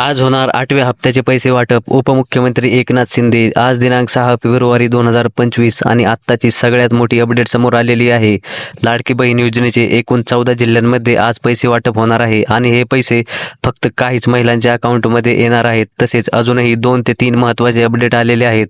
आज होणार आठव्या हप्त्याचे पैसे वाटप. उपमुख्यमंत्री एकनाथ शिंदे आज दिनांक सहा फेब्रुवारी दोन हजार पंचवीस आणि आत्ताची सगळ्यात मोठी अपडेट समोर आलेली आहे. लाडकी बहीण योजनेचे एकूण चौदा जिल्ह्यांमध्ये आज पैसे वाटप होणार आहे आणि हे पैसे फक्त काहीच महिलांच्या अकाउंटमध्ये येणार आहेत. तसेच अजूनही दोन ते तीन महत्त्वाचे अपडेट आलेले आहेत.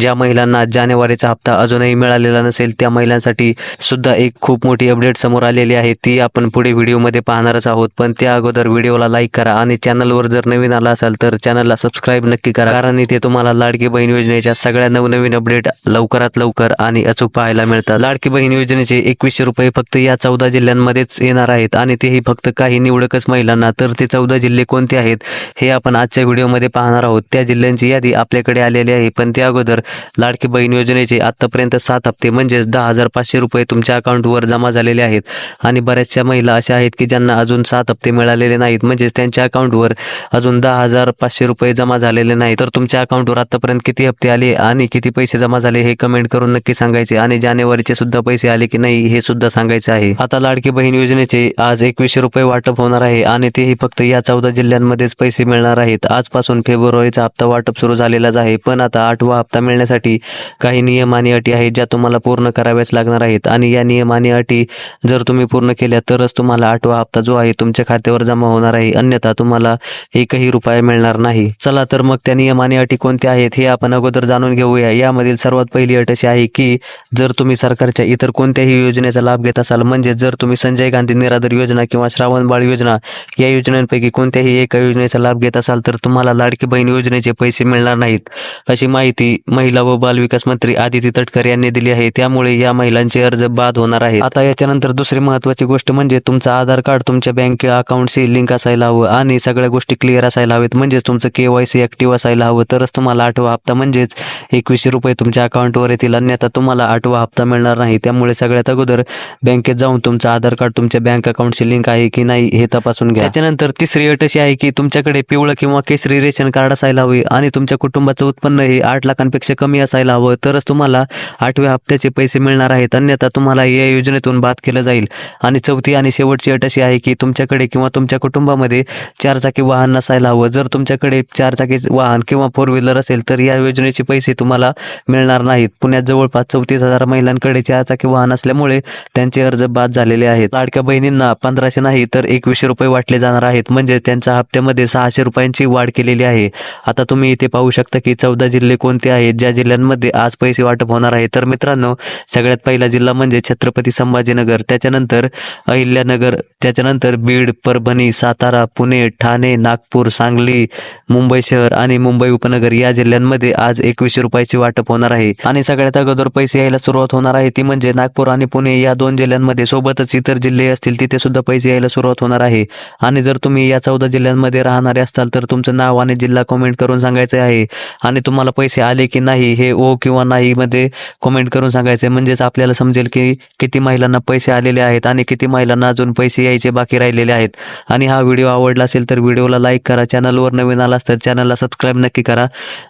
ज्या महिलांना जानेवारीचा हप्ता अजूनही मिळालेला नसेल त्या महिलांसाठी सुद्धा एक खूप मोठी अपडेट समोर आलेली आहे. ती आपण पुढे व्हिडिओमध्ये पाहणारच आहोत. पण त्या अगोदर व्हिडिओला लाईक करा आणि चॅनलवर जर नवीन आला असाल तर चॅनलला सबस्क्राईब नक्की करा. कारण इथे तुम्हाला लाडकी बहीण योजनेच्या सगळ्या नवनवीन अपडेट लवकरात लवकर आणि अचूक पाहायला मिळतात. लाडकी बहीण योजनेचे एकवीसशे रुपये फक्त या चौदा जिल्ह्यांमध्येच येणार आहेत आणि तेही फक्त काही निवडकच महिलांना. तर ते चौदा जिल्हे कोणते आहेत हे आपण आजच्या व्हिडिओमध्ये पाहणार आहोत. त्या जिल्ह्यांची यादी आपल्याकडे आलेली आहे. पण त्या अगोदर लाडकी बहीण योजनेचे आतापर्यंत सात हप्ते म्हणजेच दहा हजार पाचशे रुपये तुमच्या अकाउंटवर जमा झालेले आहेत. आणि बऱ्याचशा महिला अशा आहेत की ज्यांना अजून सात हप्ते मिळालेले नाहीत. म्हणजेच त्यांच्या अकाउंटवर अजून दहा हजार पाचशे रुपये जमा झालेले नाही. तर तुमच्या अकाउंटवर आतापर्यंत किती हप्ते आले आणि किती पैसे जमा झाले हे कमेंट करून नक्की सांगायचे. आणि जानेवारीचे सुद्धा पैसे आले की नाही हे सुद्धा सांगायचे आहे. आता लाडकी बहीण योजनेचे आज एकवीसशे रुपये वाटप होणार आहे आणि तेही फक्त या चौदा जिल्ह्यांमध्येच पैसे मिळणार आहेत. आजपासून फेब्रुवारीचा हप्ता वाटप सुरू झालेलाच आहे. पण आता आठवा हप्ता मिळण्यासाठी काही नियम आणि अटी आहेत ज्या तुम्हाला पूर्ण कराव्याच लागणार आहेत. आणि या नियम आणि अटी जर तुम्ही पूर्ण केल्या तरच तुम्हाला आठवा हप्ता जो आहे तुमच्या खात्यावर जमा होणार आहे. अन्यथा तुम्हाला एकही रुपया मिळणार नाही. चला तर मग त्या नियम आणि अटी कोणत्या आहेत हे आपण अगोदर जाणून घेऊया. यामधील सर्वात पहिली अट अशी आहे की जर तुम्ही सरकारच्या इतर कोणत्याही योजनेचा लाभ घेत असाल म्हणजे जर तुम्ही संजय गांधी निराधार योजना किंवा श्रावण बाळ योजना या योजनांपैकी कोणत्याही एका योजनेचा लाभ घेत असाल तर तुम्हाला लाडकी बहीण योजनेचे पैसे मिळणार नाहीत अशी माहिती महिला व बाल विकास मंत्री आदिती तटकर यांनी दिली आहे. त्यामुळे या महिलांचे अर्ज बाद होणार आहे आता याच्यानंतर दुसरी महत्वाची गोष्ट म्हणजे तुमचा आधार कार्ड तुमच्या बँक अकाउंटशी लिंक असायला हवं आणि सगळ्या गोष्टी क्लिअर असायला हवेत. म्हणजेच तुमचं के वाय सी ॲक्टिव्ह असायला हवं. तरच तुम्हाला आठवा हप्ता म्हणजेच एकवीसशे रुपये तुमच्या अकाउंटवर येतील. अन्यथा तुम्हाला आठवा हप्ता मिळणार नाही. त्यामुळे सगळ्यात अगोदर बँकेत जाऊन तुमचं आधार कार्ड तुमच्या बँक अकाउंटशी लिंक आहे की नाही हे तपासून घ्या. त्याच्यानंतर तिसरी अट अशी आहे की तुमच्याकडे पिवळं किंवा केसरी रेशन कार्ड असायला हवे आणि तुमच्या कुटुंबाचं उत्पन्न हे आठ लाखांपेक्षा कमी असायला हवं. तरच तुम्हाला आठव्या हप्त्याचे पैसे मिळणार आहेत. अन्यथा तुम्हाला या योजनेतून बाद केलं जाईल. आणि चौथी आणि शेवटची अट अशी आहे की तुमच्याकडे किंवा तुमच्या कुटुंबामध्ये चार चाकी वाहन नसायला हवं जर तुमच्याकडे चारचाकी वाहन किंवा फोर व्हीलर असेल तर या योजनेचे पैसे तुम्हाला मिळणार नाहीत. पुण्यात जवळपास चौतीस हजार महिलांकडे चारचाकी वाहन असल्यामुळे त्यांचे अर्ज बाद झालेले आहेत. लाडक्या बहिणींना पंधराशे नाही तर एकवीसशे रुपये वाटले जाणार आहेत. म्हणजे त्यांच्या हप्त्यामध्ये सहाशे रुपयांची वाढ केलेली आहे. आता तुम्ही इथे पाहू शकता की चौदा जिल्हे कोणते आहेत? ज्या जिल्ह्यांमध्ये आज पैसे वाटप होणार आहे. तर मित्रांनो सगळ्यात पहिला जिल्हा म्हणजे छत्रपती संभाजीनगर. त्याच्यानंतर अहिल्यानगर त्याच्यानंतर बीड परभणी सातारा पुणे ठाणे नागपूर सांगली मुंबई शहर आणि मुंबई उपनगर या जिल्ह्यांमध्ये आज एकवीसशे रुपयाचे वाटप होणार आहे. आणि सगळ्यात अगोदर पैसे यायला सुरुवात होणार आहे. ती म्हणजे नागपूर आणि पुणे या दोन जिल्ह्यांमध्ये सोबतच इतर जिल्हे असतील तिथे सुद्धा पैसे यायला सुरुवात होणार आहे. आणि जर तुम्ही या चौदा जिल्ह्यांमध्ये राहणारे असताल तर तुमचं नाव आणि जिल्हा कमेंट करून सांगायचे आहे. आणि तुम्हाला पैसे आले की नाही हे ओ किंवा नाही मध्ये कमेंट करून सांगायचे म्हणजेच आपल्याला समजेल की किती महिलांना पैसे आलेले आहेत आणि किती महिलांना अजून पैसे यायचे बाकी राहिलेले आहेत. आणि हा व्हिडिओ आवडला असेल तर व्हिडिओला लाईक करा. चॅनलवर नवीन आलास तर चॅनलला सबस्क्राईब नक्की करा.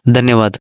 धन्यवाद.